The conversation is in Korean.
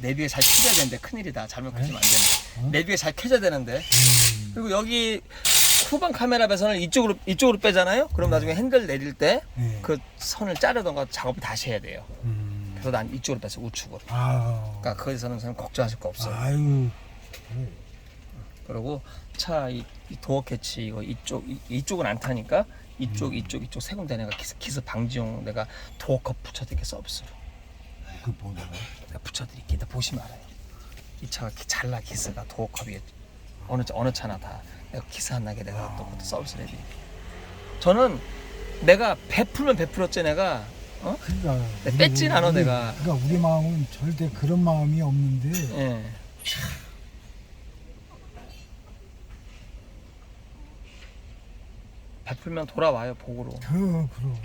내비가 잘 켜져야 되는데 큰일이다. 잘못 켜지면 안 되네. 어? 내비가 잘 켜져야 되는데. 음. 그리고 여기 후방 카메라 배선을 이쪽으로 이쪽으로 빼잖아요. 그럼 나중에 핸들 내릴 때그 네. 선을 자르던가 작업을 다시 해야 돼요. 음. 그래서 난 이쪽으로 뺐어 우측으로. 아. 그러니까 거기서는 저는 걱정하실 거 없어요. 아유. 그리고 차 이 도어 캐치 이거 이쪽 이, 이쪽은 안 타니까 이쪽 이쪽 이쪽 세 군데 내가 기스, 기스 방지용 내가 도어 컵 붙여드릴게 서비스로 그 뭐냐? 내가 붙여드릴게 이따 보시면 알아요. 이 차가 기- 잘나 기스가 도어컵이 어느 차- 어느 차나 다 내가 기스 안 나게 내가 또 그것도 서비스를 해드릴게. 저는 내가 베풀면 베풀었지 내가 어? 그러니까 내 우리- 뺐진 않아, 우리- 내가. 그러니까 우리 마음은 절대 그런 마음이 없는데 예. 베풀면 돌아와요 복으로. 그 그럼